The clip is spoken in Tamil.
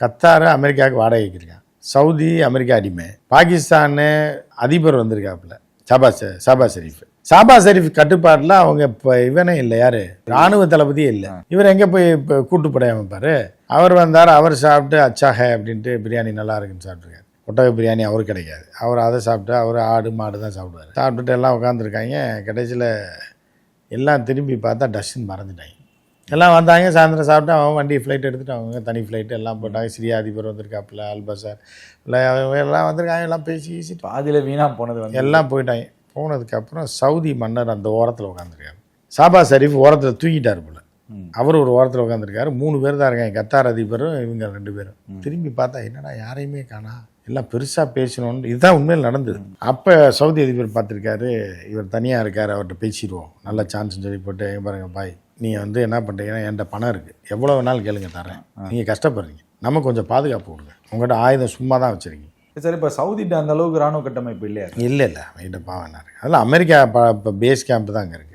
கத்தார் அமெரிக்காவுக்கு வாடகைக்கு இருக்கான் சவுதி அமெரிக்கா அடிமை. பாகிஸ்தான் அதிபர் வந்திருக்காப்புல சாபா சாபா ஷெரீஃப். சாபா ஷெரீஃப் கட்டுப்பாட்டில் அவங்க இப்போ இவனே இல்லை யாரு? ராணுவ தளபதியே இல்லை. இவர் எங்கே போய் இப்போ கூட்டுப்படை அமைப்பார்? அவர் வந்தார் அவர் சாப்பிட்டு அச்சாக அப்படின்ட்டு பிரியாணி நல்லா இருக்குன்னு சாப்பிட்ருக்காரு ஒட்டக பிரியாணி அவருக்கு கிடைக்காது. அவர் அதை சாப்பிட்டு அவர் ஆடு மாடு தான் சாப்பிடுவார். சாப்பிட்டுட்டு எல்லாம் உட்காந்துருக்காங்க கடைசியில் எல்லாம் திரும்பி பார்த்தா டஸ்ட்பின் மறந்துட்டாங்க. எல்லாம் வந்தாங்க சாயந்தரம் சாப்பிட்டு அவன் வண்டி ஃப்ளைட் எடுத்துட்டு அவங்க தனி ஃப்ளைட் எல்லாம் போட்டாங்க. சிரியா அதிபர் வந்திருக்காப்புல அல்பசார் இல்லை அவங்க எல்லாம் வந்திருக்காங்க எல்லாம் பேசி பேசிட்டு. பாதியில வீணா போனது வந்து எல்லாம் போயிட்டாங்க. போனதுக்கப்புறம் சவுதி மன்னர் அந்த ஓரத்தில் உட்காந்துருக்காரு சாபா ஷரீஃப் ஓரத்தில் தூங்கிட்டார் போல. அவர் ஒரு ஓரத்தில் உட்காந்துருக்காரு மூணு பேர் தான் இருக்காங்க. கத்தார் அதிபரும் இவங்க ரெண்டு பேரும். திரும்பி பார்த்தா என்னடா யாரையுமே காணா. எல்லாம் பெருசாக பேசணும்னு. இதுதான் உண்மையில் நடந்தது. அப்போ சவுதி அதிபர் பார்த்துருக்காரு இவர் தனியாக இருக்கார் அவர்கிட்ட பேசிடுவோம். நல்ல சான்ஸ்னு சொல்லி போட்டு "இங்க பாருங்க பாய் நீங்கள் வந்து என்ன பண்ணுறீங்கன்னா என்கிட்ட பணம் இருக்குது எவ்வளோ வேணாலும் கேளுங்க தரேன். நீங்கள் கஷ்டப்படுறீங்க. நம்ம கொஞ்சம் பாதுகாப்பு கொடுங்க. உங்கள்கிட்ட ஆயுதம் சும்மா தான் வச்சுருக்கீங்க. சரி இப்ப சவுதிட்ட அந்த அளவுக்கு ராணுவ கட்டமைப்பு இல்லையா இல்லை இல்லை. அவங்ககிட்ட பாவம் இருக்கு. அதில் அமெரிக்கா இப்போ பேஸ் கேம்ப் தான் அங்கே இருக்குது